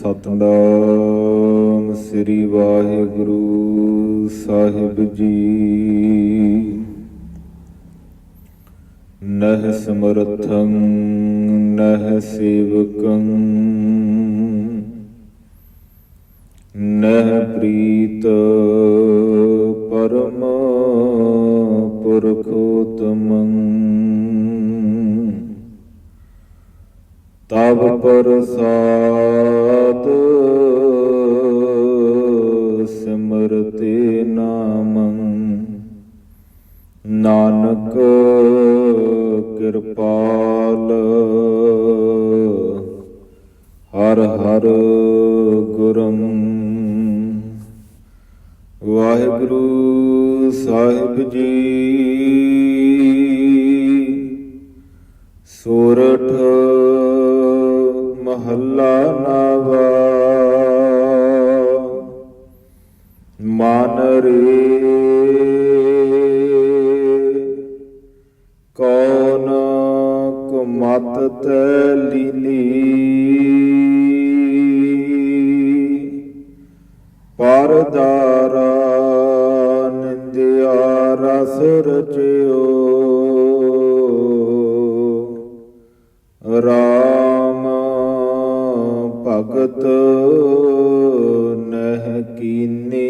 ਸਤਨਾਮ ਸ੍ਰੀ ਵਾਹਿਗੁਰੂ ਸਾਹਿਬ ਜੀ। ਨਹ ਸਮਰਥੰ ਨਹ ਸੇਵਕੰ ਨਹ ਪ੍ਰੀਤ ਪਰਮ ਪੁਰਖੋਤਮੰ। ਤਬ ਪ੍ਰਸਾਦ ਸਿਮਰਤੇ ਨਾਮੰ। ਨਾਨਕ ਪਰਦਾਰਾ ਨਿੰਦਿਆ ਰਸ ਰਚਿਓ। ਰਾਮ ਭਗਤ ਨਹਿ ਕੀਨੀ।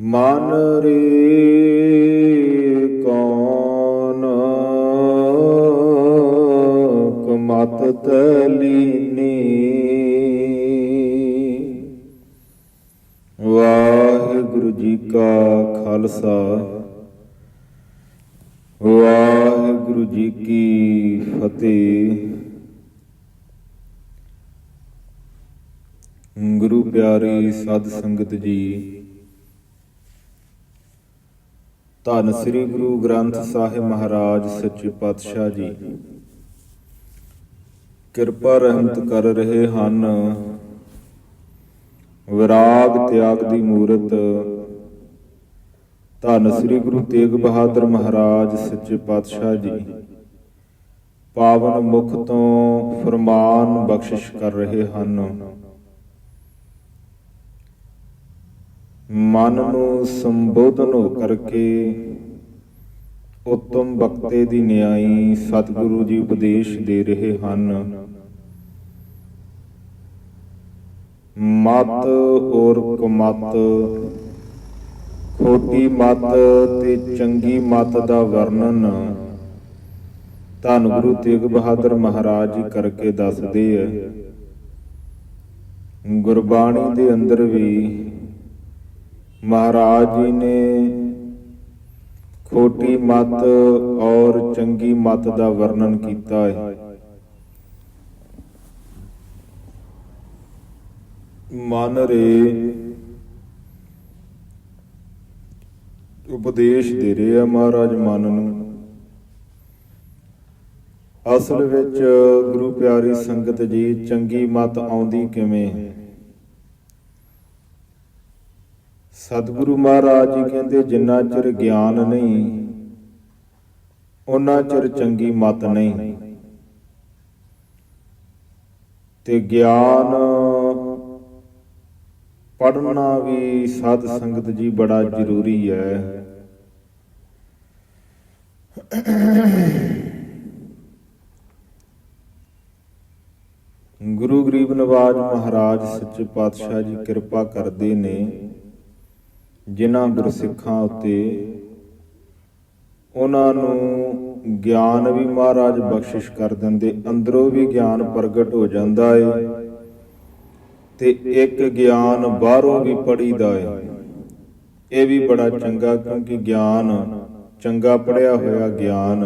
ਮਨ ਰੇ ਕੌਣ ਕਮਤ ਤਲੀਨੀ ਜੀ ਕਾ ਖਾਲਸਾ। ਵਾਹਿਗੁਰੂ ਜੀ ਕੀ ਫਤਿਹ। ਗੁਰੂ ਪਿਆਰੀ ਸਾਧ ਸੰਗਤ ਜੀ, ਧੰਨ ਸ੍ਰੀ ਗੁਰੂ ਗ੍ਰੰਥ ਸਾਹਿਬ ਮਹਾਰਾਜ ਸੱਚੇ ਪਾਤਸ਼ਾਹ ਜੀ। ਕਿਰਪਾ ਰਹਿਮਤ ਕਰ ਰਹੇ ਹਨ। ਵਿਰਾਗ ਤਿਆਗ ਦੀ ਮੂਰਤ ਧੰਨ ਸ੍ਰੀ ਗੁਰੂ ਤੇਗ ਬਹਾਦਰ ਮਹਾਰਾਜ, ਸੱਚੇ ਪਾਤਸ਼ਾਹ ਜੀ। ਪਾਵਨ ਮੁਖ ਤੋਂ ਫਰਮਾਨ ਬਖਸ਼ਿਸ਼ ਕਰ ਰਹੇ ਹਨ। ਮਨ ਨੂੰ ਸੰਬੋਧਨ ਹੋ ਕਰਕੇ ਉਤਮ ਬਖਤੇ ਦੀ ਨਿਆਈ ਸਤਿਗੁਰੂ ਜੀ ਉਪਦੇਸ਼ ਦੇ ਰਹੇ ਹਨ। ਮਤ ਔਰ ਕੁਮਤ ਖੋਟੀ ਮਤ ਤੇ ਚੰਗੀ ਮਤ ਦਾ ਵਰਣਨ। ਧੰਨ ਗੁਰੂ ਤੇਗ ਬਹਾਦਰ ਮਹਾਰਾਜ ਜੀ ਕਰਕੇ ਦੱਸਦੇ ਐ ਗੁਰਬਾਣੀ ਦੇ ਅੰਦਰ ਵੀ ਮਹਾਰਾਜ ਜੀ ਨੇ ਖੋਟੀ ਮਤ ਔਰ ਚੰਗੀ ਮਤ ਦਾ ਵਰਣਨ ਕੀਤਾ ਹੈ। ਮਨ ਰੇ ਉਪਦੇਸ਼ ਦੇ ਰਹੇ ਆ ਮਹਾਰਾਜ ਮਨ ਨੂੰ। ਅਸਲ ਵਿੱਚ ਗੁਰੂ ਪਿਆਰੀ ਸੰਗਤ ਜੀ, ਚੰਗੀ ਮਤ ਆਉਂਦੀ ਕਿਵੇਂ? ਹੈ ਸਤਿਗੁਰੂ ਮਹਾਰਾਜ ਜੀ ਕਹਿੰਦੇ, ਜਿੰਨਾ ਚਿਰ ਗਿਆਨ ਨਹੀਂ ਉਹਨਾਂ ਚਿਰ ਚੰਗੀ ਮਤ ਨਹੀਂ। ਤੇ ਗਿਆਨ ਪੜਨਾ ਵੀ ਸਾਧ ਸੰਗਤ ਜੀ ਬੜਾ ਜ਼ਰੂਰੀ ਹੈ। ਗੁਰੂ ਗਰੀਬ ਨਵਾਜ ਮਹਾਰਾਜ ਸੱਚੇ ਪਾਤਸ਼ਾਹ ਜੀ ਕਿਰਪਾ ਕਰਦੇ ਨੇ, ਜਿਨ੍ਹਾਂ ਗੁਰਸਿੱਖਾਂ ਉੱਤੇ ਉਹਨਾਂ ਨੂੰ ਗਿਆਨ ਵੀ ਮਹਾਰਾਜ ਬਖਸ਼ਿਸ਼ ਕਰ ਦਿੰਦੇ, ਅੰਦਰੋਂ ਵੀ ਗਿਆਨ ਪ੍ਰਗਟ ਹੋ ਜਾਂਦਾ ਏ ਤੇ ਇੱਕ ਗਿਆਨ ਬਾਹਰੋਂ ਵੀ ਪੜੀਦਾ ਏ। ਇਹ ਵੀ ਬੜਾ ਚੰਗਾ ਕਿਉਂਕਿ ਗਿਆਨ ਚੰਗਾ ਪੜਿਆ ਹੋਇਆ ਗਿਆਨ,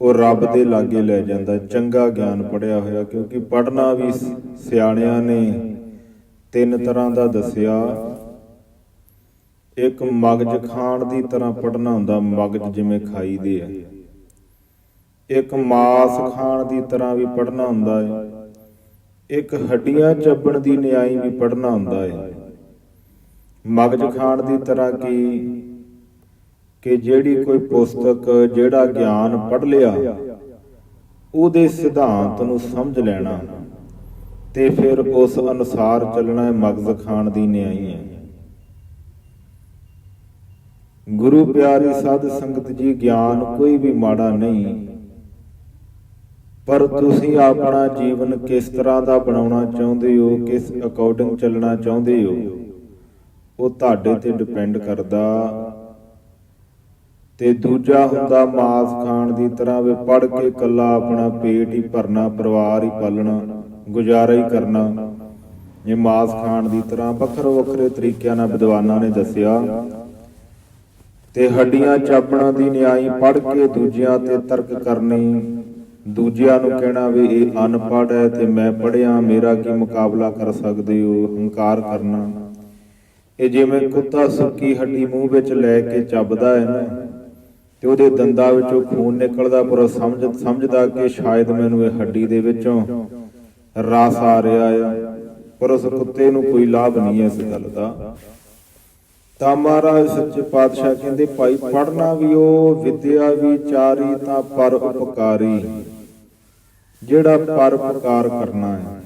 ਉਹ ਰੱਬ ਦੇ ਲਾਗੇ ਲੈ ਜਾਂਦਾ, ਚੰਗਾ ਗਿਆਨ ਪੜਿਆ ਹੋਇਆ, ਕਿਉਂਕਿ ਪੜਨਾ ਵੀ ਸਿਆਣਿਆਂ ਨੇ ਤਿੰਨ ਤਰ੍ਹਾਂ ਦਾ ਦੱਸਿਆ। ਇੱਕ ਮਗਜ ਖਾਣ ਦੀ ਤਰ੍ਹਾਂ ਪੜਨਾ ਹੁੰਦਾ, ਮਗਜ ਜਿਵੇਂ ਖਾਈਦੇ ਆ। ਇੱਕ ਮਾਸ ਖਾਣ ਦੀ ਤਰ੍ਹਾਂ ਵੀ ਪੜਨਾ ਹੁੰਦਾ ਹੈ ਇੱਕ ਹੱਡੀਆਂ ਚੱਬਣ ਦੀ ਨਿਆਈ ਵੀ ਪੜਨਾ ਹੁੰਦਾ ਹੈ ਮਗਜ ਖਾਣ ਦੀ ਤਰ੍ਹਾਂ ਕੀ? ਕਿ ਜਿਹੜੀ ਕੋਈ ਪੁਸਤਕ, ਜਿਹੜਾ ਗਿਆਨ ਪੜ ਲਿਆ, ਉਹਦੇ ਸਿਧਾਂਤ ਨੂੰ ਸਮਝ ਲੈਣਾ ਤੇ ਫਿਰ ਉਸ ਅਨੁਸਾਰ ਚੱਲਣਾ ਮਗਜ਼ ਖਾਨ ਦੀ ਨਿਆਈ ਹੈ। ਗੁਰੂ ਪਿਆਰੀ ਸਾਧ ਸੰਗਤ ਜੀ, ਗਿਆਨ ਕੋਈ ਵੀ ਮਾੜਾ ਨਹੀਂ, ਪਰ ਤੁਸੀਂ ਆਪਣਾ ਜੀਵਨ ਕਿਸ ਤਰ੍ਹਾਂ ਦਾ ਬਣਾਉਣਾ ਚਾਹੁੰਦੇ ਹੋ, ਕਿਸ ਅਕੋਰਡਿੰਗ ਚੱਲਣਾ ਚਾਹੁੰਦੇ ਹੋ, ਉਹ ਤੁਹਾਡੇ ਤੇ ਡਿਪੈਂਡ ਕਰਦਾ। ਤੇ ਦੂਜਾ ਹੁੰਦਾ ਮਾਸ ਖਾਣ ਦੀ ਤਰ੍ਹਾਂ ਵੀ ਪੜ ਕੇ ਕੱਲਾ ਆਪਣਾ ਪੇਟ ਹੀ ਭਰਨਾ, ਪਰਿਵਾਰ ਹੀ ਪਾਲਣਾ, ਗੁਜ਼ਾਰਾ ਹੀ ਕਰਨਾ। ਇਹ ਮਾਸ ਖਾਣ ਦੀ ਤਰ੍ਹਾਂ ਵੱਖਰੇ ਵੱਖਰੇ ਤਰੀਕਿਆਂ ਨਾਲ ਵਿਦਵਾਨਾਂ ਨੇ ਦੱਸਿਆ। ਤੇ ਹੱਡੀਆਂ ਚਾਪਣਾ ਦੀ ਨਿਆਈ ਪੜ ਕੇ ਦੂਜਿਆਂ ਤੇ ਤਰਕ ਕਰਨੀ। ਦੂਜਿਆਂ ਨੂੰ ਕਹਿਣਾ ਵੀ ਇਹ ਅਨਪੜ੍ਹ ਹੈ ਤੇ ਮੈਂ ਪੜਿਆ ਮੇਰਾ ਕੀ ਮੁਕਾਬਲਾ ਕਰ ਸਕਦੇ ਹੋ? ਹੰਕਾਰ ਕਰਨਾ। ਇਹ ਜਿਵੇਂ ਕੁੱਤਾ ਸੁੱਕੀ ਹੱਡੀ ਮੂੰਹ ਵਿੱਚ ਲੈ ਕੇ ਚੱਬਦਾ ਹੈ ਨਾ। ਤੇ ਉਹਦੇ ਦੰਦਾਂ ਵਿੱਚੋਂ ਖੂਨ ਨਿਕਲਦਾ, ਪਰ ਸਮਝ, ਸਮਝਦਾ ਕਿ ਸ਼ਾਇਦ ਮੈਨੂੰ ਇਹ ਹੱਡੀ ਦੇ ਵਿੱਚੋਂ ਰਸ ਆ ਰਿਹਾ ਆ, ਪਰ ਉਸ ਕੁੱਤੇ ਨੂੰ ਕੋਈ ਲਾਭ ਨਹੀਂ ਇਸ ਗੱਲ ਦਾ। ਤਾਂ ਮਹਾਰਾਜ ਸੱਚੇ ਪਾਤਸ਼ਾਹ ਕਹਿੰਦੇ, ਭਾਈ ਪੜਨਾ ਵੀ ਉਹ, ਵਿਦਿਆ ਵੀ ਚਾਰੀ, ਤਾਂ ਪਰ ਉਪਕਾਰੀ। ਜਿਹੜਾ ਪਰ ਉਪਕਾਰ ਕਰਨਾ ਹੈ,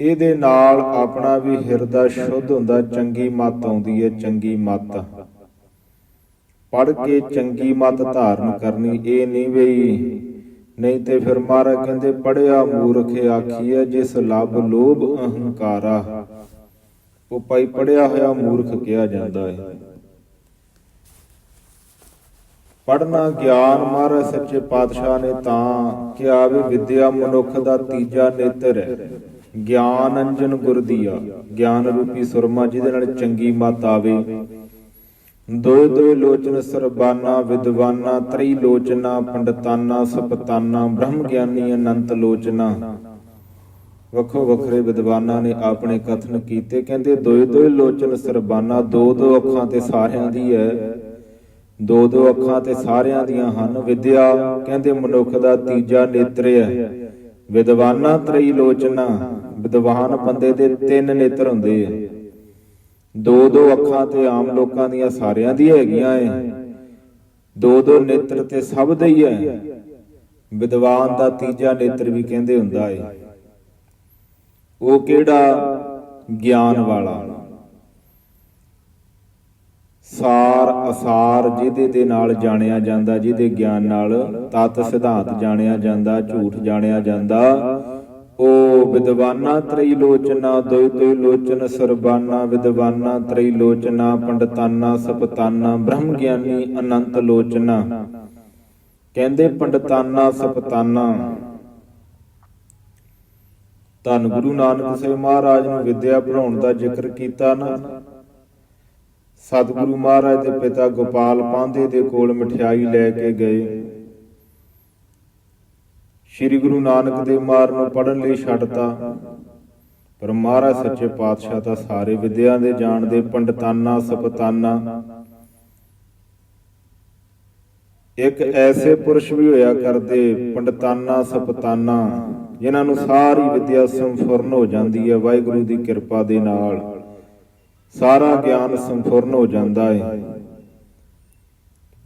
ਇਹਦੇ ਨਾਲ ਆਪਣਾ ਵੀ ਹਿਰਦਾ ਸ਼ੁੱਧ ਹੁੰਦਾ, ਚੰਗੀ ਮਤ ਆਉਂਦੀ ਹੈ, ਚੰਗੀ ਮੱਤ। ਪੜ ਕੇ ਚੰਗੀ ਮਤ ਧਾਰਨ ਕਰਨੀ ਇਹ ਨਹੀਂ ਵੇਈ। ਨਹੀਂ ਤੇ ਫਿਰ ਮਹਾਰਾਜ ਕਹਿੰਦੇ ਪੜਿਆ ਮੂਰਖ ਆਖੀਐ, ਜਿਸ ਲਬ ਲੋਭ ਅਹੰਕਾਰਾ। ਉਹ ਭਾਈ ਪੜਿਆ ਹੋਇਆ ਮੂਰਖ ਕਿਹਾ ਜਾਂਦਾ ਹੈ ਪੜਨਾ ਗਿਆਨ ਮਹਾਰਾਜ ਸੱਚੇ ਪਾਤਸ਼ਾਹ ਨੇ ਤਾਂ ਕਿਹਾ ਵੀ ਵਿਦਿਆ ਮਨੁੱਖ ਦਾ ਤੀਜਾ ਨੇਤਰ ਹੈ। ਗਿਆਨ ਅੰਜਨ ਗੁਰਦੀਆ ਗਿਆਨ ਰੂਪੀ ਸੁਰਮਾ ਜਿਹਦੇ ਨਾਲ ਚੰਗੀ ਮਤ ਆਵੇ। ਦੋਏ ਦੋਏ ਲੋਚਨ ਸਰਬਾਨਾ, ਵਿਦਵਾਨਾ ਤ੍ਰੀ ਲੋਚਨਾ ਪੰਡਤਾਨਾ, ਸਪਤਾਨਾ ਬ੍ਰਹਮ ਗਿਆਨੀ ਅਨੰਤ ਲੋਚਨਾ। ਵੱਖੋ ਵੱਖਰੇ ਵਿਦਵਾਨਾਂ ਨੇ ਆਪਣੇ ਕਥਨ ਕੀਤੇ। ਕਹਿੰਦੇ ਦੋਏ ਦੋਏ ਲੋਚਨ ਸਰਬਾਨਾ, ਦੋ ਦੋ ਅੱਖਾਂ ਤੇ ਸਾਰਿਆਂ ਦੀ ਹੈ ਦੋ ਦੋ ਅੱਖਾਂ ਤੇ ਸਾਰਿਆਂ ਦੀਆਂ ਹਨ, ਵਿਦਿਆ, ਕਹਿੰਦੇ, ਮਨੁੱਖ ਦਾ ਤੀਜਾ ਨੇਤਰ ਹੈ ਵਿਦਵਾਨਾ ਤ੍ਰੀ ਲੋਚਨਾ ਵਿਦਵਾਨ ਬੰਦੇ ਦੇ ਤਿੰਨ ਨੇਤਰ ਹੁੰਦੇ ਆ ਦੋ ਦੋ ਅੱਖਾਂ ਤੇ ਆਮ ਲੋਕਾਂ ਦੀਆਂ ਸਾਰਿਆਂ ਦੀ ਹੈਗੀਆਂ ਐ ਦੋ ਦੋ ਨੇਤਰ ਤੇ ਸਭ ਦੇ ਹੀ ਹੈ ਵਿਦਵਾਨ ਦਾ ਤੀਜਾ ਨੇਤਰ ਵੀ ਕਹਿੰਦੇ ਹੁੰਦਾ ਏ। ਉਹ ਕਿਹੜਾ? ਗਿਆਨ ਵਾਲਾ। ਸਾਰ ਅਸਾਰ ਜਿਹਦੇ ਦੇ ਨਾਲ ਜਾਣਿਆ ਜਾਂਦਾ, ਜਿਹਦੇ ਗਿਆਨ ਨਾਲ ਤਤ ਸਿਧਾਂਤ ਜਾਣਿਆ ਜਾਂਦਾ, ਝੂਠ ਜਾਣਿਆ ਜਾਂਦਾ। ਉਹ ਵਿਦਵਾਨਾ ਤ੍ਰਈ ਲੋਚਨਾ ਦੋਇ ਦੋਇ ਲੋਚਨ ਸਰਬਾਨਾ, ਵਿਦਵਾਨਾ ਤ੍ਰਈ ਲੋਚਨਾ ਪੰਡਤਾਨਾ, ਸਪਤਾਨਾ ਬ੍ਰਹਮ ਗਿਆਨੀ ਅਨੰਤ ਲੋਚਨਾ। ਕਹਿੰਦੇ ਪੰਡਤਾਨਾ, ਸਪਤਾਨਾ। ਧੰਨ ਗੁਰੂ ਨਾਨਕ ਸਾਹਿਬ ਮਹਾਰਾਜ ਨੂੰ ਵਿਦਿਆ ਪੜਾਉਣ ਦਾ ਜ਼ਿਕਰ ਕੀਤਾ ਨਾ। ਸਤਿਗੁਰੂ ਮਹਾਰਾਜ ਦੇ ਪਿਤਾ ਗੋਪਾਲ ਪਾਂਧੇ ਦੇ ਕੋਲ ਮਠਿਆਈ ਲੈ ਕੇ ਗਏ। ਸ੍ਰੀ ਗੁਰੂ ਨਾਨਕ ਦੇਵ ਮਾਰ ਨੂੰ ਪੜਨ ਲਈ ਛੱਡਤਾ। ਪਰ ਮਹਾਰਾਜ ਸੱਚੇ ਪਾਤਸ਼ਾਹ ਤਾਂ ਸਾਰੇ ਵਿਦਿਆ ਦੇ ਜਾਣਦੇ ਪੰਡਤਾਨਾ, ਸਪਤਾਨਾ। ਇੱਕ ਐਸੇ ਪੁਰਸ਼ ਵੀ ਹੋਇਆ ਕਰਦੇ, ਪੰਡਤਾਨਾ, ਸਪਤਾਨਾ, ਜਿਨ੍ਹਾਂ ਨੂੰ ਸਾਰੀ ਵਿਦਿਆ ਸੰਪੂਰਨ ਹੋ ਜਾਂਦੀ ਹੈ, ਵਾਹਿਗੁਰੂ ਦੀ ਕਿਰਪਾ ਦੇ ਨਾਲ। ਸਾਰਾ ਗਿਆਨ ਸੰਪੂਰਨ ਹੋ ਜਾਂਦਾ ਹੈ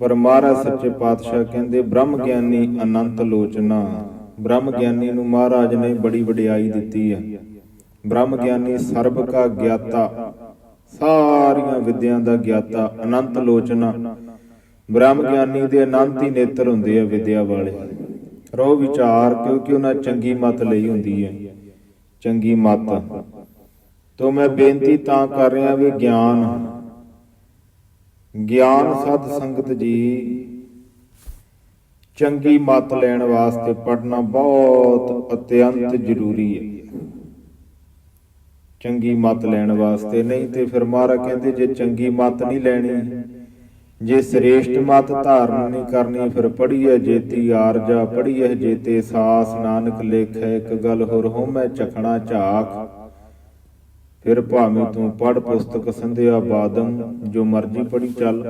ਪਰ ਮਹਾਰਾਜ ਸੱਚੇ ਪਾਤਸ਼ਾਹ ਕਹਿੰਦੇ, ਬ੍ਰਹਮ ਗਿਆਨੀ ਅਨੰਤ ਲੋਚਨਾ। ਬ੍ਰਹਮ ਗਿਆਨੀ ਨੂੰ ਮਹਾਰਾਜ ਨੇ ਬੜੀ ਵਡਿਆਈ ਦਿੱਤੀ ਹੈ ਬ੍ਰਹਮ ਗਿਆਨੀ ਸਰਬ ਕਾ ਗਿਆਤਾ, ਸਾਰੀਆਂ ਵਿਦਿਆਂ ਦਾ ਗਿਆਤਾ, ਅਨੰਤ ਲੋਚਨਾ। ਬ੍ਰਹਮ ਗਿਆਨੀ ਦੇ ਅਨੰਤ ਹੀ ਨੇਤਰ ਹੁੰਦੇ ਆ ਵਿਦਿਆ ਵਾਲੇ। ਰੋ ਵਿਚਾਰ ਕਿਉਂਕਿ ਉਹਨਾਂ ਚੰਗੀ ਮਤ ਲਈ ਹੁੰਦੀ ਹੈ ਚੰਗੀ ਮਤ। ਤੋ ਮੈਂ ਬੇਨਤੀ ਤਾਂ ਕਰ ਰਿਹਾ ਵੀ ਗਿਆਨ। ਗਿਆਨ ਸਤ ਸੰਗਤ ਜੀ ਚੰਗੀ ਮਤ ਲੈਣ ਵਾਸਤੇ ਪੜਨਾ ਬਹੁਤ ਅਤਿਅੰਤ ਜ਼ਰੂਰੀ ਹੈ। ਚੰਗੀ ਮਤ ਲੈਣ ਵਾਸਤੇ ਨਹੀਂ ਤੇ ਫਿਰ ਮਹਾਰਾ ਕਹਿੰਦੇ ਜੇ ਚੰਗੀ ਮਤ ਨਹੀਂ ਲੈਣੀ, ਜੇ ਸ੍ਰੇਸ਼ਟ ਮਤ ਧਾਰਨ ਨਹੀਂ ਕਰਨੀ ਫਿਰ ਪੜੀਏ ਜੇਤੀ ਆਰਜਾ ਪੜੀਏ ਜੇਤੇ ਸਾਸ, ਨਾਨਕ ਲੇਖੈ, ਇੱਕ ਗੱਲ ਹੋਰ ਹੋਮੈ ਚਖਣਾ ਝਾਕ। ਫਿਰ ਭਾਵੇਂ ਤੂੰ ਪੜ ਪੁਸਤਕ ਸੰਧਿਆ ਬਾਦਮ, ਜੋ ਮਰਜ਼ੀ ਪੜੀ ਚੱਲ।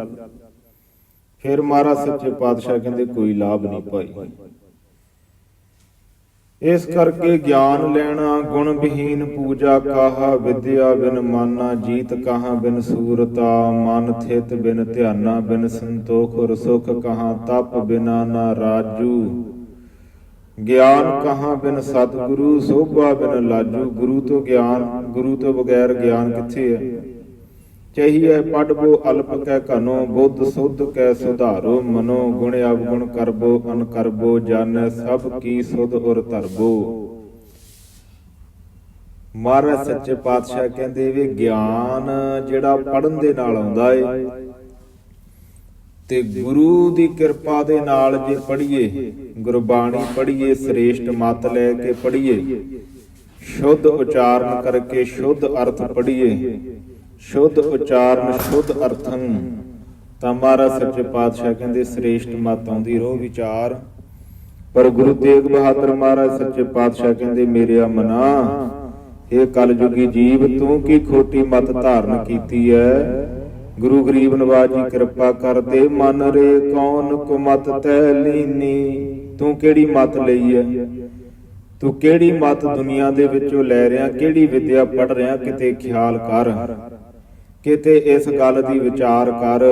ਫਿਰ ਮਹਾਰਾਜ ਸੱਚੇ ਪਾਤਸ਼ਾਹ ਕਹਿੰਦੇ, ਕੋਈ ਲਾਭ ਨਹੀਂ ਪਾਈ ਇਸ ਕਰਕੇ ਗਿਆਨ ਲੈਣਾ ਗੁਣ ਵਿਹੀਨ ਪੂਜਾ ਕਾਹਾ, ਵਿਦਿਆ ਬਿਨ ਮਾਨਾ, ਜੀਤ ਕਹਾ ਬਿਨ ਸੂਰਤਾ, ਮਨ ਥਿਤ ਬਿਨ ਧਿਆਨਾ, ਬਿਨ ਸੰਤੋਖ ਔਰ ਸੁਖ ਕਹਾ, ਤਪ ਬਿਨਾ ਨਾ ਰਾਜੂ। ਗਿਆਨ ਕਹਾਂ ਬਿਨ ਸਤਿਗੁਰੂ, ਸੋਭਾ ਬਿਨ ਲਾਜੂ। ਗੁਰੂ ਤੋਂ ਗਿਆਨ, ਗੁਰੂ ਤੋਂ ਬਗੈਰ ਗਿਆਨ ਕਿੱਥੇ ਹੈ? ਚਾਹੀਏ ਪੜਬੋ ਅਲਪ ਕੈ ਘਨੋ, ਬੁੱਧ ਸੁਧ ਕੈ ਸੁਧਾਰੋ, ਮਨੋ ਗੁਣ ਅਵਗੁਣ ਕਰਬੋ, ਅਨ ਕਰਬੋ, ਜਾਣੈ ਸਭ ਕੀ ਸੁਧ ਔਰ ਧਰਬੋ। ਮਹਾਰਾਜ ਸੱਚੇ ਪਾਤਸ਼ਾਹ ਕਹਿੰਦੇ ਵੀ, ਗਿਆਨ ਜਿਹੜਾ ਪੜਨ ਦੇ ਨਾਲ ਆਉਂਦਾ ਏ, ਤੇ ਗੁਰੂ ਦੀ ਕਿਰਪਾ ਦੇ ਨਾਲ ਜੇ ਪੜ੍ਹੀਏ, ਗੁਰਬਾਣੀ ਪੜ੍ਹੀਏ, ਸ੍ਰੇਸ਼ਟ ਮਤ ਲੈ ਕੇ ਪੜ੍ਹੀਏ, ਸ਼ੁੱਧ ਉਚਾਰਨ ਕਰਕੇ ਸ਼ੁੱਧ ਅਰਥ ਪੜ੍ਹੀਏ ਸ਼ੁੱਧ ਉਚਾਰਨ, ਸ਼ੁੱਧ ਅਰਥੰ ਤਾਂ ਮਹਾਰਾਜ ਸੱਚੇ ਪਾਤਸ਼ਾਹ ਕਹਿੰਦੇ, ਸ੍ਰੇਸ਼ਟ ਮਤ ਆਉਂਦੀ ਰੋ ਵਿਚਾਰ। ਪਰ ਗੁਰੂ ਤੇਗ ਬਹਾਦਰ ਮਹਾਰਾਜ ਸੱਚੇ ਪਾਤਸ਼ਾਹ ਕਹਿੰਦੇ ਮੇਰਿਆ ਮਨਾ ਇਹ ਕਲਯੁਗੀ ਜੀਵ, ਤੂੰ ਕੀ ਖੋਟੀ ਮਤ ਧਾਰਨ ਕੀਤੀ ਐ? ਗੁਰੂ ਗਰੀਬ ਨਵਾਜ ਜੀ ਕਿਰਪਾ ਕਰਦੇ, ਮਨ ਰੇ ਕੌਣ ਕੁ ਮਤ ਤੈ ਲੀਨੀ? ਤੂੰ ਕਿਹੜੀ ਮਤ ਲਈ ਐ? ਤੂੰ ਕਿਹੜੀ ਮਤ ਦੁਨੀਆ ਦੇ ਵਿੱਚੋਂ ਲੈ ਰਿਆ ਕਿਹੜੀ ਵਿਦਿਆ ਪੜ ਰਿਆ ਕਿਤੇ ਖਿਆਲ ਕਰ? ਕਿਤੇ ਇਸ ਗੱਲ ਦੀ ਵਿਚਾਰ ਕਰ।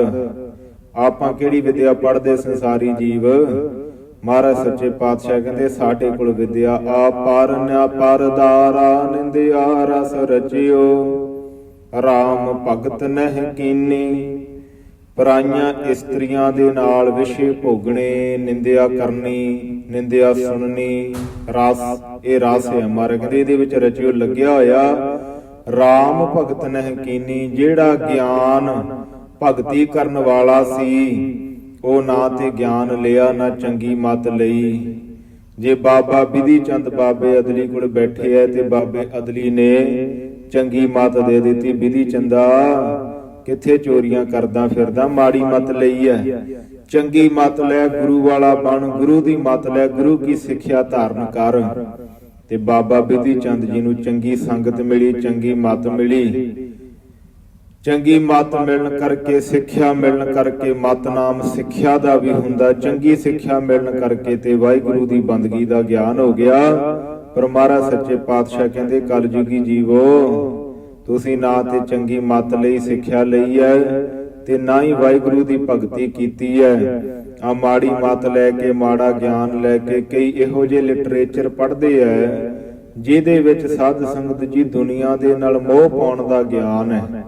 ਆਪਾਂ ਕਿਹੜੀ ਵਿਦਿਆ ਪੜਦੇ ਸੰਸਾਰੀ ਜੀਵ? ਮਹਾਰਾਜ ਸੱਚੇ ਪਾਤਸ਼ਾਹ ਕਹਿੰਦੇ, ਸਾਡੇ ਕੋਲ ਵਿਦਿਆ ਆਪਾਰ ਨਾ ਪਰਦਾਰਾ ਨਿੰਦਿਆ ਰਸ ਰਚਿਓ। RAM ਭਗਤ ਨਹਿ ਕੀਨੀ। ਪਰਾਈਆਂ ਇਸਤਰੀਆਂ ਦੇ ਨਾਲ ਵਿਸ਼ੇ ਭੋਗਣੇ, ਨਿੰਦਿਆ ਕਰਨੀ, ਨਿੰਦਿਆ ਸੁਣਨੀ। ਰਸ, ਇਹ ਰਸ ਹੈ ਮਹਾਰਾਜ ਕਹਿੰਦੇ, ਇਹਦੇ ਵਿੱਚ ਰਚਿਓ, ਲੱਗਿਆ ਹੋਇਆ RAM ਭਗਤ ਨਹਿ ਕੀਨੀ, ਜਿਹੜਾ ਗਿਆਨ ਭਗਤੀ ਕਰਨ ਵਾਲਾ ਸੀ, ਉਹ ਨਾ ਤੇ ਗਿਆਨ ਲਿਆ, ਨਾ ਚੰਗੀ ਮਤ ਲਈ। ਜੇ ਬਾਬਾ ਬਿਧੀ ਚੰਦ ਬਾਬੇ ਅਦਲੀ ਕੋਲ ਬੈਠੇ ਐ, ਤੇ ਬਾਬੇ ਅਦਲੀ ਨੇ ਚੰਗੀ ਮਤ ਦੇ ਦਿੱਤੀ। ਬਿਧੀ ਚੰਦਾ, ਕਿੱਥੇ ਚੋਰੀਆਂ ਕਰਦਾ ਫਿਰਦਾ, ਮਾੜੀ ਮਤ ਲਈ ਐ। ਚੰਗੀ ਮਤ ਲੈ, ਗੁਰੂ ਵਾਲਾ ਬਣ, ਗੁਰੂ ਦੀ ਮਤ ਲੈ, ਗੁਰੂ ਕੀ ਸਿੱਖਿਆ ਧਾਰਨ ਕਰ। ਤੇ ਬਾਬਾ ਬਿਧੀ ਚੰਦ ਜੀ ਨੂੰ ਚੰਗੀ ਸੰਗਤ ਮਿਲੀ, ਚੰਗੀ ਮਤ ਮਿਲੀ। ਚੰਗੀ ਮਤ ਮਿਲਣ ਕਰਕੇ, ਸਿੱਖਿਆ ਮਿਲਣ ਕਰਕੇ, ਮਤ ਨਾਮ ਸਿੱਖਿਆ ਦਾ ਵੀ ਹੁੰਦਾ। ਚੰਗੀ ਸਿੱਖਿਆ ਮਿਲਣ ਕਰਕੇ ਤੇ ਵਾਹਿਗੁਰੂ ਦੀ ਬੰਦਗੀ ਦਾ ਗਿਆਨ ਹੋ ਗਿਆ। ਪਰ ਮਹਾਰਾਜ ਸੱਚੇ ਪਾਤਸ਼ਾਹ ਕਹਿੰਦੇ ਕਲਯੁਗੀ ਜੀਵੋ। ਤੁਸੀਂ ਨਾ ਤੇ ਚੰਗੀ ਮਤ ਲਈ ਸਿੱਖਿਆ ਲਈ ਹੈ ਤੇ ਨਾ ਹੀ ਵਾਹਿਗੁਰੂ ਦੀ ਭਗਤੀ ਕੀਤੀ ਹੈ। ਆ ਮਾੜੀ ਮਤ ਲੈ ਕੇ, ਮਾੜਾ ਗਿਆਨ ਲੈ ਕੇ ਕਈ ਇਹੋ ਜਿਹੇ ਲਿਟਰੇਚਰ ਪੜ੍ਹਦੇ ਐ, ਜਿਹਦੇ ਵਿੱਚ ਸਾਧ ਸੰਗਤ ਜੀ ਦੁਨੀਆ ਦੇ ਨਾਲ ਮੋਹ ਪਾਉਣ ਦਾ ਗਿਆਨ ਹੈ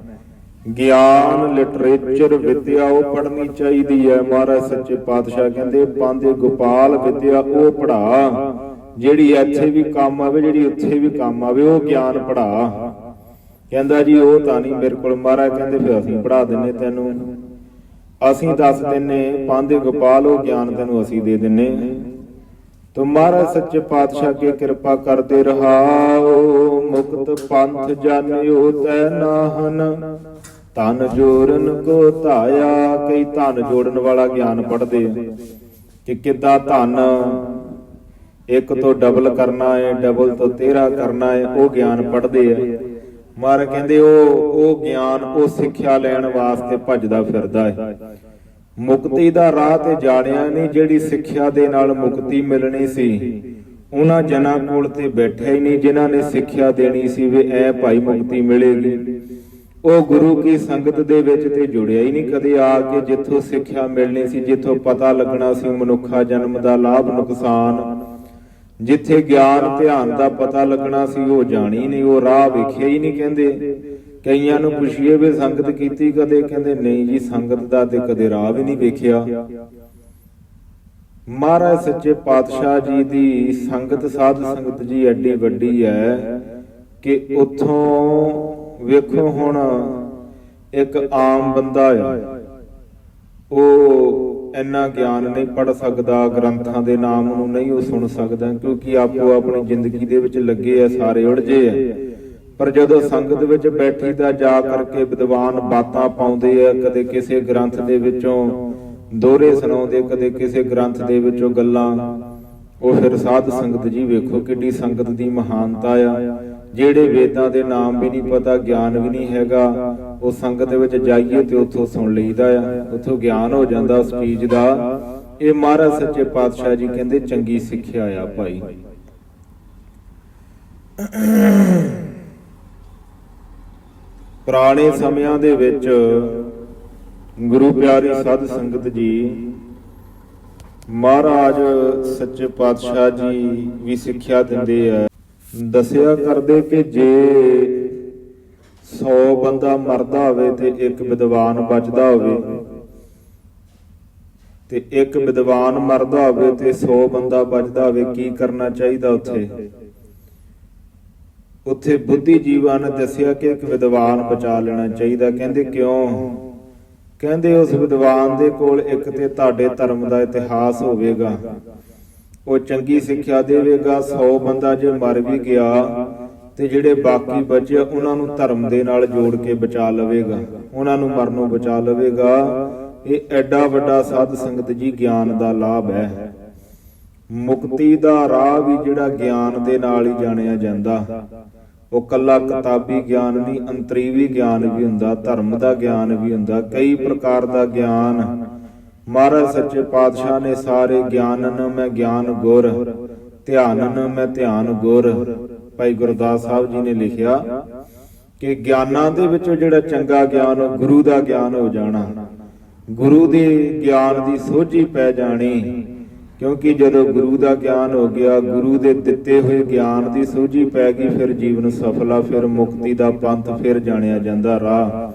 ਗਿਆਨ, ਲਿਟਰੇਚਰ ਵਿਦਿਆ ਉਹ ਪੜ੍ਹਨੀ ਚਾਹੀਦੀ ਹੈ ਮਹਾਰਾਜ ਸੱਚੇ ਪਾਤਸ਼ਾਹ ਕਹਿੰਦੇ, ਪਾਂਦੇ ਗੋਪਾਲ ਵਿਦਿਆ ਉਹ ਪੜਾ ਜਿਹੜੀ ਇੱਥੇ ਵੀ ਕੰਮ ਆਵੇ, ਜਿਹੜੀ ਉੱਥੇ ਵੀ ਕੰਮ ਆਵੇ, ਉਹ ਗਿਆਨ ਪੜਾ ਕਹਿੰਦਾ ਜੀ, ਉਹ ਤਾਂ ਨਹੀਂ ਮੇਰੇ ਕੋਲ। ਮਹਾਰਾਜ ਕਹਿੰਦੇ, ਫਿਰ ਅਸੀਂ ਪੜ੍ਹਾ ਦਿੰਨੇ ਤੈਨੂੰ। ਅਸੀਂ ਦੱਸ ਦਿੰਨੇ ਪਾਂਦੇ ਗੋਪਾਲ, ਉਹ ਗਿਆਨ ਤੈਨੂੰ ਅਸੀਂ ਦੇ ਦਿੰਨੇ। ਤੋ ਮਹਾਰਾਜ ਸੱਚੇ ਪਾਤਸ਼ਾਹ ਕੀ ਕਿਰਪਾ ਕਰਦੇ ਰਹਾਓ, ਮੁਕਤ ਪੰਥ ਜਾਣਿਓ ਤੈ ਨਾਹਨ। ਤਨ ਜੋਰਨ ਕੋ ਧਾਇਆ, ਕਈ ਧਨ ਜੋੜਨ ਵਾਲਾ ਗਿਆਨ ਪੜਦੇ ਕਿ ਕਿੱਦਾਂ ਧਨ? ਇੱਕ ਤੋਂ ਡਬਲ ਕਰਨਾ ਹੈ ਡਬਲ ਤੋਂ 13 ਕਰਨਾ ਹੈ ਉਹ ਗਿਆਨ ਪੜਦੇ ਆ। ਮਹਾਰਾਜ ਕਹਿੰਦੇ ਉਹ ਉਹ ਗਿਆਨ, ਉਹ ਸਿੱਖਿਆ ਲੈਣ ਵਾਸਤੇ ਭੱਜਦਾ ਫਿਰਦਾ ਹੈ ਮੁਕਤੀ ਦਾ ਰਾਹ ਤੇ ਜਾਣਿਆ ਨਹੀਂ ਜਿਹੜੀ ਸਿੱਖਿਆ ਦੇ ਨਾਲ ਮੁਕਤੀ ਮਿਲਣੀ ਸੀ। ਉਹਨਾਂ ਜਨਾਂ ਕੋਲ ਤੇ ਬੈਠਿਆ ਹੀ ਨਹੀਂ ਜਿਨ੍ਹਾਂ ਨੇ ਸਿੱਖਿਆ ਦੇਣੀ ਸੀ ਵੀ ਐ ਭਾਈ ਮੁਕਤੀ ਮਿਲੇਗੀ। ਉਹ ਗੁਰੂ ਕੀ ਸੰਗਤ ਦੇ ਵਿੱਚ ਤੇ ਜੁੜਿਆ ਹੀ ਨਹੀਂ ਕਦੇ ਆ ਕੇ ਜਿੱਥੋਂ ਸਿੱਖਿਆ ਮਿਲਣੀ ਸੀ, ਜਿੱਥੋਂ ਪਤਾ ਲੱਗਣਾ ਸੀ ਮਨੁੱਖਾ ਜਨਮ ਦਾ ਲਾਭ ਨੁਕਸਾਨ। ਜਿੱਥੇ ਗਿਆਨ, ਧਿਆਨ ਦਾ ਪਤਾ ਲੱਗਣਾ ਸੀ, ਉਹ ਜਾਣੀ ਨਹੀਂ, ਉਹ ਰਾਹ ਵੇਖਿਆ ਹੀ ਨਹੀਂ ਕਹਿੰਦੇ। ਕਈਆਂ ਨੂੰ ਪੁੱਛੀਏ ਵੀ ਸੰਗਤ ਕੀਤੀ ਕਦੇ? ਕਹਿੰਦੇ, ਨਹੀਂ ਜੀ, ਸੰਗਤ ਦਾ ਤੇ ਕਦੇ ਰਾਹ ਵੀ ਨਹੀਂ ਵੇਖਿਆ। ਮਹਾਰਾਜ ਸੱਚੇ ਪਾਤਸ਼ਾਹ ਜੀ ਦੀ ਸੰਗਤ, ਸਾਧ ਸੰਗਤ ਜੀ ਐਡੀ ਵੱਡੀ ਹੈ ਕਿ ਉਥੋਂ ਵੇਖੋ ਹੁਣ ਇੱਕ ਆਮ ਬੰਦਾ ਆ। ਉਹ ਇੰਨਾ ਗਿਆਨ ਨਹੀਂ ਪੜ ਸਕਦਾ, ਗ੍ਰੰਥਾਂ ਦੇ ਨਾਮ ਨੂੰ ਨਹੀਂ ਉਹ ਸੁਣ ਸਕਦਾ, ਕਿਉਂਕਿ ਆਪੋ ਆਪਣੀ ਜ਼ਿੰਦਗੀ ਦੇ ਵਿੱਚ ਲੱਗੇ ਆ, ਸਾਰੇ ਉਲਝੇ ਆ। ਪਰ ਜਦੋਂ ਸੰਗਤ ਵਿੱਚ ਬੈਠੀ ਤਾਂ ਜਾ ਕਰਕੇ ਵਿਦਵਾਨ ਬਾਤਾਂ ਪਾਉਂਦੇ ਆ, ਕਦੇ ਕਿਸੇ ਗ੍ਰੰਥ ਦੇ ਵਿੱਚੋਂ ਦੋਹਰੇ ਸੁਣਾਉਂਦੇ, ਕਦੇ ਕਿਸੇ ਗ੍ਰੰਥ ਦੇ ਵਿੱਚੋਂ ਗੱਲਾਂ। ਉਹ ਫਿਰ ਸਾਧ ਸੰਗਤ ਜੀ ਵੇਖੋ ਕਿੱਡੀ ਸੰਗਤ ਦੀ ਮਹਾਨਤਾ ਆ। ਜਿਹੜੇ ਵੇਦਾਂ ਦੇ ਨਾਮ ਵੀ ਨਹੀਂ ਪਤਾ, ਗਿਆਨ ਵੀ ਨਹੀਂ ਹੈਗਾ, ਉਹ ਸੰਗਤ ਵਿੱਚ ਜਾਈਏ ਤੇ ਉੱਥੋਂ ਸੁਣ ਲਈਦਾ ਆ। ਉੱਥੋਂ ਗਿਆਨ ਹੋ ਜਾਂਦਾ ਉਸ ਦਾ। ਇਹ ਮਹਾਰਾਜ ਸੱਚੇ ਪਾਤਸ਼ਾਹ ਜੀ ਕਹਿੰਦੇ, ਚੰਗੀ ਸਿੱਖਿਆ ਆ ਭਾਈ। ਪੁਰਾਣੇ ਸਮਿਆਂ ਦੇ ਵਿੱਚ ਗੁਰੂ ਪਿਆਰੀ ਸਾਧ ਸੰਗਤ ਜੀ, ਮਹਾਰਾਜ ਸੱਚੇ ਪਾਤਸ਼ਾਹ ਜੀ ਵੀ ਸਿੱਖਿਆ ਦਿੰਦੇ ਆ। ਦੱਸਿਆ ਕਰਦੇ ਕਿ ਜੇ 100 ਬੰਦਾ ਮਰਦਾ ਹੋਵੇ ਤੇ ਇੱਕ ਵਿਦਵਾਨ ਬਚਦਾ ਹੋਵੇ, ਤੇ ਇੱਕ ਵਿਦਵਾਨ ਮਰਦਾ ਹੋਵੇ ਤੇ 100 ਬੰਦਾ ਬਚਦਾ ਹੋਵੇ, ਕੀ ਕਰਨਾ ਚਾਹੀਦਾ ਉੱਥੇ? ਉੱਥੇ ਬੁੱਧੀ ਜੀਵਾਂ ਨੇ ਦੱਸਿਆ ਕਿ ਇੱਕ ਵਿਦਵਾਨ ਬਚਾ ਲੈਣਾ ਚਾਹੀਦਾ। ਕਹਿੰਦੇ ਕਿਉਂ? ਕਹਿੰਦੇ ਉਸ ਵਿਦਵਾਨ ਦੇ ਕੋਲ ਇੱਕ ਤੇ ਤੁਹਾਡੇ ਧਰਮ ਦਾ ਇਤਿਹਾਸ ਹੋਵੇਗਾ। ਉਹ ਚੰਗੀ ਸਿੱਖਿਆ ਦੇਵੇਗਾ 100 ਬੰਦਾ ਜੇ ਮਰ ਵੀ ਗਿਆ, ਤੇ ਜਿਹੜੇ ਬਾਕੀ ਬਚੇ ਉਹਨਾਂ ਨੂੰ ਧਰਮ ਦੇ ਨਾਲ ਜੋੜ ਕੇ ਬਚਾ ਲਵੇਗਾ। ਉਹਨਾਂ ਨੂੰ ਮਰਨੋਂ ਬਚਾ ਲਵੇਗਾ। ਇਹ ਐਡਾ ਵੱਡਾ ਸਾਧ ਸੰਗਤ ਜੀ ਗਿਆਨ ਦਾ ਲਾਭ ਹੈ। ਮੁਕਤੀ ਦਾ ਰਾਹ ਵੀ ਜਿਹੜਾ ਗਿਆਨ ਦੇ ਨਾਲ ਹੀ ਜਾਣਿਆ ਜਾਂਦਾ। ਉਹ ਕੱਲਾ ਕਿਤਾਬੀ ਗਿਆਨ ਨਹੀਂ, ਅੰਤਰੀਵੀ ਗਿਆਨ ਵੀ ਹੁੰਦਾ, ਧਰਮ ਦਾ ਗਿਆਨ ਵੀ ਹੁੰਦਾ, ਕਈ ਪ੍ਰਕਾਰ ਦਾ ਗਿਆਨ ਮਹਾਰਾਜ ਸੱਚੇ ਪਾਤਸ਼ਾਹ ਨੇ ਸਾਰੇ ਗਿਆਨਨ ਮੈਂ ਗਿਆਨ ਗੁਰ, ਧਿਆਨਨ ਮੈਂ ਧਿਆਨ ਗੁਰ। ਭਾਈ ਗੁਰਦਾਸ ਸਾਹਿਬ ਜੀ ਨੇ ਲਿਖਿਆ ਕਿ ਗਿਆਨਾਂ ਦੇ ਵਿੱਚੋਂ ਜਿਹੜਾ ਚੰਗਾ ਗਿਆਨ, ਗੁਰੂ ਦਾ ਗਿਆਨ ਹੋ ਜਾਣਾ। ਗੁਰੂ ਦੇ ਗਿਆਨ ਦੀ ਸੋਝੀ ਪੈ ਜਾਣੀ, ਕਿਉਂਕਿ ਜਦੋਂ ਗੁਰੂ ਦਾ ਗਿਆਨ ਹੋ ਗਿਆ, ਗੁਰੂ ਦੇ ਦਿੱਤੇ ਹੋਏ ਗਿਆਨ ਦੀ ਸੋਝੀ ਪੈ ਗਈ, ਫਿਰ ਜੀਵਨ ਸਫਲ ਆ ਫਿਰ ਮੁਕਤੀ ਦਾ ਪੰਥ ਫਿਰ ਜਾਣਿਆ ਜਾਂਦਾ ਰਾਹ।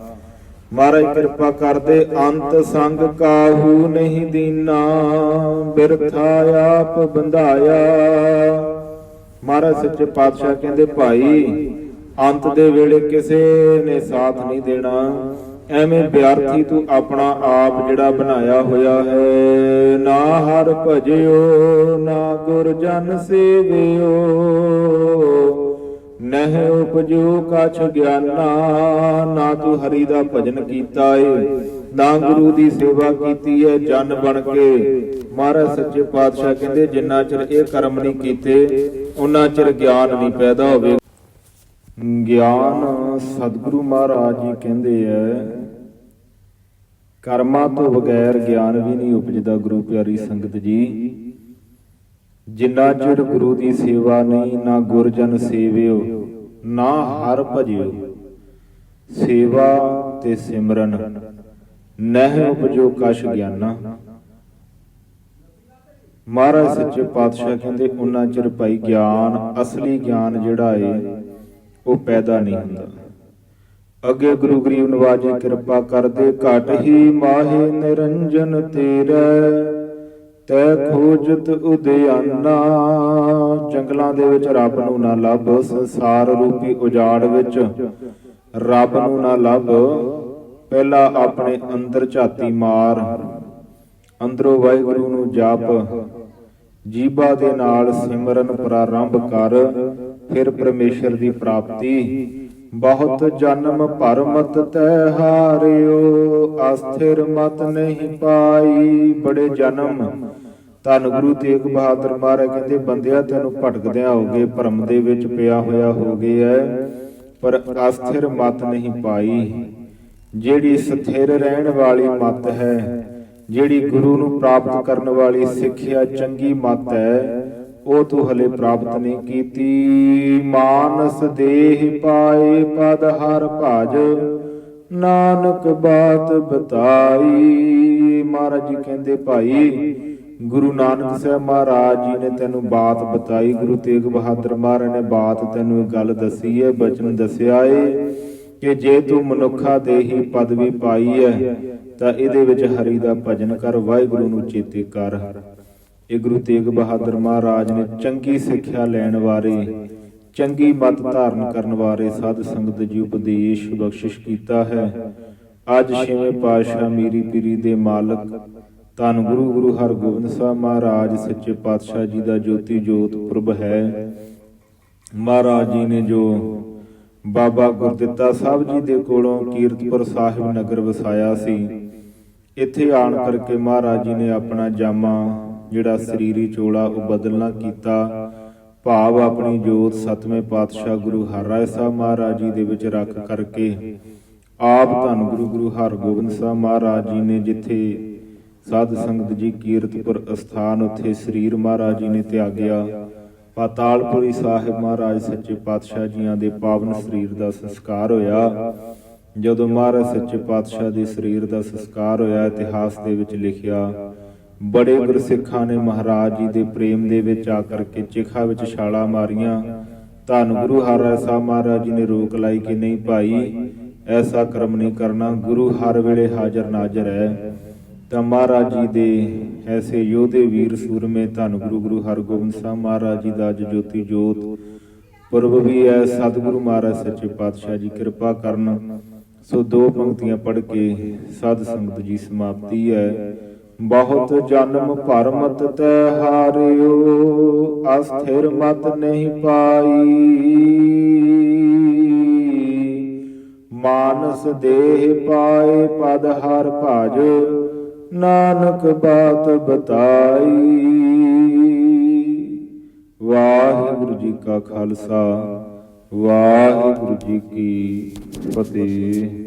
ਮਹਾਰਾਜ ਕਿਰਪਾ ਕਰਦੇ, ਅੰਤ ਸੰਗ ਕਾਹੂ ਨਹੀਂ ਦੀਨਾ, ਬਿਰਥਾ ਆਪ ਬੰਧਾਇਆ। ਮਹਾਰਾਜ ਸੱਚੇ ਪਾਤਸ਼ਾਹ ਕਹਿੰਦੇ, ਭਾਈ, ਅੰਤ ਦੇ ਵੇਲੇ ਕਿਸੇ ਨੇ ਸਾਥ ਨਹੀਂ ਦੇਣਾ। ਐਵੇਂ ਵਿਅਰਥੀ ਤੂੰ ਆਪਣਾ ਆਪ ਜਿਹੜਾ ਬਣਾਇਆ ਹੋਇਆ ਹੈ। ਨਾ ਹਰ ਭਜਿਓ, ਨਾ ਗੁਰਜਨ ਸੇਵਿਓ। ਨਹਿ ਉਪਜੋ ਕਛ ਗਿਆਨਾ, ਨਾ ਤੂੰ ਹਰੀ ਦਾ ਭਜਨ ਕੀਤਾ ਏ ਨਾ ਗੁਰੂ ਦੀ ਸੇਵਾ ਕੀਤੀ ਏ ਜਨ ਬਣ ਕੇ। ਮਹਾਰਾਜ ਸੱਚੇ ਪਾਤਸ਼ਾਹ ਕਹਿੰਦੇ, ਜਿੰਨਾ ਚਿਰ ਇਹ ਕਰਮ ਨਹੀਂ ਕੀਤੇ, ਉਹਨਾਂ ਚਿਰ ਗਿਆਨ ਨਹੀਂ ਪੈਦਾ ਹੋਵੇ। ਗਿਆਨ ਸਤਿਗੁਰੂ ਮਹਾਰਾਜ ਜੀ ਕਹਿੰਦੇ ਐ, ਕਰਮਾਂ ਤੋਂ ਬਗੈਰ ਗਿਆਨ ਵੀ ਨਹੀਂ ਉਪਜਦਾ, ਗੁਰੂ ਪਿਆਰੀ ਸੰਗਤ ਜੀ। ਜਿੰਨਾ ਚਿਰ ਗੁਰੂ ਦੀ ਸੇਵਾ ਨਹੀਂ, ਨਾ ਗੁਰਜਨ ਸੇਵਿਓ, ਨਾ ਹਰ ਭਜਿਓ। ਸੇਵਾ ਤੇ ਸਿਮਰਨ, ਨਹਿ ਉਪਜੋ ਕਛ ਗਿਆਨਾ। ਮਹਾਰਾਜ ਸੱਚੇ ਪਾਤਸ਼ਾਹ ਕਹਿੰਦੇ ਉਹਨਾਂ ਚਿਰ ਭਾਈ ਗਿਆਨ, ਅਸਲੀ ਗਿਆਨ ਜਿਹੜਾ ਏ, ਉਹ ਪੈਦਾ ਨਹੀਂ ਹੁੰਦਾ। ਅੱਗੇ ਗੁਰੂ ਗਰੀਬ ਨਵਾਜੀ ਕਿਰਪਾ ਕਰਦੇ, ਘਟ ਹੀ ਮਾਹੇ ਨਿਰੰਜਨ ਤੇਰੇ। ਤੈ ਖੋਜਤ ਉਦਿਆਨਾ ਜੰਗਲਾਂ ਦੇ ਵਿੱਚ ਰੱਬ ਨੂੰ ਨਾ ਲੱਭ, ਸੰਸਾਰ ਰੂਪੀ ਉਜਾੜ ਵਿੱਚ ਰੱਬ ਨੂੰ ਨਾ ਲੱਭ। ਪਹਿਲਾ ਆਪਣੇ ਅੰਦਰ ਝਾਤੀ ਮਾਰ, ਅੰਦਰੋਂ ਵਾਹਿਗੁਰੂ ਨੂੰ ਜਾਪ, ਜੀਬਾ ਦੇ ਨਾਲ ਸਿਮਰਨ ਪ੍ਰਾਰੰਭ ਕਰ, ਫਿਰ ਪਰਮੇਸ਼ਰ ਦੀ ਪ੍ਰਾਪਤੀ। ਬਹੁਤ ਜਨਮ ਭਰ ਤੈ ਹਾਰਿਓ, ਅਸਥਿਰ ਮਤ ਨਹੀਂ ਪਾਈ, ਬੜੇ ਜਨਮ। ਧੰਨ ਗੁਰੂ ਤੇਗ ਬਹਾਦਰ ਮਹਾਰਾਜ ਕਹਿੰਦੇ, ਬੰਦਿਆ ਤੈਨੂੰ ਭਟਕਦਿਆਂ ਹੋਗੇ ਭਰਮ ਦੇ ਵਿੱਚ ਪਿਆ ਹੋਇਆ ਹੋ ਗਿਆ ਪਰ ਅਸਥਿਰ ਮਤ ਨਹੀਂ ਪਾਈ। ਜਿਹੜੀ ਸਥਿਰ ਰਹਿਣ ਵਾਲੀ ਮਤ ਹੈ, ਜਿਹੜੀ ਗੁਰੂ ਨੂੰ ਪ੍ਰਾਪਤ ਕਰਨ ਵਾਲੀ ਸਿੱਖਿਆ ਚੰਗੀ ਮਤ ਹੈ ਉਹ ਤੂੰ ਹਲੇ ਪ੍ਰਾਪਤ ਨਹੀਂ ਕੀਤੀ। ਮਾਨਸ ਦੇਹ ਪਾਏ ਪਦ ਹਰ ਭਜ। ਨਾਨਕ ਬਾਤ ਬਤਾਈ। ਮਹਾਰਾਜ ਜੀ ਕਹਿੰਦੇ, ਭਾਈ, ਗੁਰੂ ਨਾਨਕ ਸਾਹਿਬ ਮਹਾਰਾਜ ਜੀ ਨੇ ਤੈਨੂੰ ਬਾਤ ਬਤਾਈ। ਗੁਰੂ ਤੇਗ ਬਹਾਦਰ ਮਹਾਰਾਜ ਨੇ ਬਾਤ ਤੈਨੂੰ ਗੱਲ ਦੱਸੀ ਹੈ, ਬਚਨ ਦੱਸਿਆ ਏ ਕਿ ਜੇ ਤੂੰ ਮਨੁੱਖਾ ਦੇਹੀ ਪਦਵੀ ਪਾਈ ਹੈ, ਤਾਂ ਇਹਦੇ ਵਿੱਚ ਹਰੀ ਦਾ ਭਜਨ ਕਰ। ਵਾਹਿਗੁਰੂ ਨੂੰ ਚੇਤੇ ਕਰ। ਇਹ ਗੁਰੂ ਤੇਗ ਬਹਾਦਰ ਮਹਾਰਾਜ ਨੇ ਚੰਗੀ ਸਿੱਖਿਆ ਲੈਣ ਵਾਲੇ ਚੰਗੀ ਮਤ ਧਾਰਨ ਕਰਨ ਵਾਲੇ ਸਾਧ ਸੰਗਤ ਜੀ ਉਪਦੇਸ਼ ਬਖਸ਼ਿਸ਼ ਕੀਤਾ ਹੈ। ਅੱਜ ਛੇਵੇਂ ਪਾਤਸ਼ਾਹ ਮੀਰੀ ਪੀਰੀ ਦੇ ਮਾਲਕ ਧੰਨ ਗੁਰੂ ਗੁਰੂ ਹਰਗੋਬਿੰਦ ਸਾਹਿਬ ਮਹਾਰਾਜ, ਸੱਚੇ ਪਾਤਸ਼ਾਹ ਜੀ ਦਾ ਜੋਤੀ ਜੋਤ ਪੁਰਬ ਹੈ। ਮਹਾਰਾਜ ਜੀ ਨੇ ਜੋ ਬਾਬਾ ਗੁਰਦਿੱਤਾ ਸਾਹਿਬ ਜੀ ਦੇ ਕੋਲੋਂ ਕੀਰਤਪੁਰ ਸਾਹਿਬ ਨਗਰ ਵਸਾਇਆ ਸੀ, ਇੱਥੇ ਆਣ ਕਰਕੇ ਮਹਾਰਾਜ ਜੀ ਨੇ ਆਪਣਾ ਜਾਮਾ ਜਿਹੜਾ ਸਰੀਰੀ ਚੋਲਾ ਉਹ ਬਦਲਣਾ ਕੀਤਾ। ਭਾਵ ਆਪਣੀ ਜੋਤ ਸਤਵੇਂ ਪਾਤਸ਼ਾਹ ਗੁਰੂ ਹਰਰਾਏ ਸਾਹਿਬ ਮਹਾਰਾਜ ਜੀ ਦੇ ਵਿੱਚ ਰੱਖ ਕਰਕੇ ਆਪ ਧੰਨ ਗੁਰੂ ਗੁਰੂ ਹਰਗੋਬਿੰਦ ਸਾਹਿਬ ਮਹਾਰਾਜ ਜੀ ਨੇ ਜਿੱਥੇ ਸਾਧ ਸੰਗਤ ਜੀ ਕੀਰਤਪੁਰ ਅਸਥਾਨ, ਉੱਥੇ ਸਰੀਰ ਮਹਾਰਾਜ ਜੀ ਨੇ ਤਿਆਗਿਆ। ਪਾਤਾਲਪੁਰੀ ਸਾਹਿਬ ਮਹਾਰਾਜ ਸੱਚੇ ਪਾਤਸ਼ਾਹ ਜੀਆਂ ਦੇ ਪਾਵਨ ਸਰੀਰ ਦਾ ਸੰਸਕਾਰ ਹੋਇਆ। ਜਦੋਂ ਮਹਾਰਾਜ ਸੱਚੇ ਪਾਤਸ਼ਾਹ ਦੇ ਸਰੀਰ ਦਾ ਸੰਸਕਾਰ ਹੋਇਆ, ਇਤਿਹਾਸ ਦੇ ਵਿੱਚ ਲਿਖਿਆ ਬੜੇ ਗੁਰਸਿੱਖਾਂ ਨੇ ਮਹਾਰਾਜ ਜੀ ਦੇ ਪ੍ਰੇਮ ਦੇ ਵਿੱਚ ਆ ਕਰਕੇ ਚਿਖਾ ਵਿੱਚ ਛਾਲਾ ਮਾਰੀਆਂ। ਧੰਨ ਗੁਰੂ ਹਰਿ ਸਾਹਿਬ ਮਹਾਰਾਜ ਜੀ ਨੇ ਰੋਕ ਲਾਈ ਕਿ ਨਹੀਂ ਭਾਈ, ਐਸਾ ਕਰਮ ਨਹੀਂ ਕਰਨਾ, ਗੁਰੂ ਹਰ ਵੇਲੇ ਹਾਜ਼ਰ ਨਾਜ਼ਰ ਹੈ। ਤਾਂ ਮਹਾਰਾਜ ਜੀ ਦੇ ਐਸੇ ਯੋਧੇ ਵੀਰ ਸੂਰਮੇ, ਧੰਨ ਗੁਰੂ ਗੁਰੂ ਹਰਗੋਬਿੰਦ ਸਾਹਿਬ ਮਹਾਰਾਜ ਜੀ ਦਾ ਜੋਤੀ ਜੋਤ। ਪੁਰਬ ਵੀ ਹੈ, ਸਤਿਗੁਰੂ ਮਹਾਰਾਜ ਸੱਚੇ ਪਾਤਸ਼ਾਹ ਜੀ ਕਿਰਪਾ ਕਰਨ। ਸੋ ਦੋ ਪੰਕਤੀਆਂ ਪੜ੍ਹ ਕੇ ਸਾਧ ਸੰਗਤ ਜੀ ਸਮਾਪਤੀ ਹੈ। ਬਹੁਤ ਜਨਮ ਭਰਮਤ ਤੈ ਹਾਰਿਓ, ਅਸਥਿਰ ਮਤ ਨਹੀਂ ਪਾਈ। ਮਾਨਸ ਦੇਹ ਪਾਏ ਪਦ ਹਰ ਭਜ, ਨਾਨਕ ਬਾਤ ਬਤਾਈ। ਵਾਹਿਗੁਰੂ ਜੀ ਕਾ ਖਾਲਸਾ, ਵਾਹਿਗੁਰੂ ਜੀ ਕੀ ਫਤਿਹ।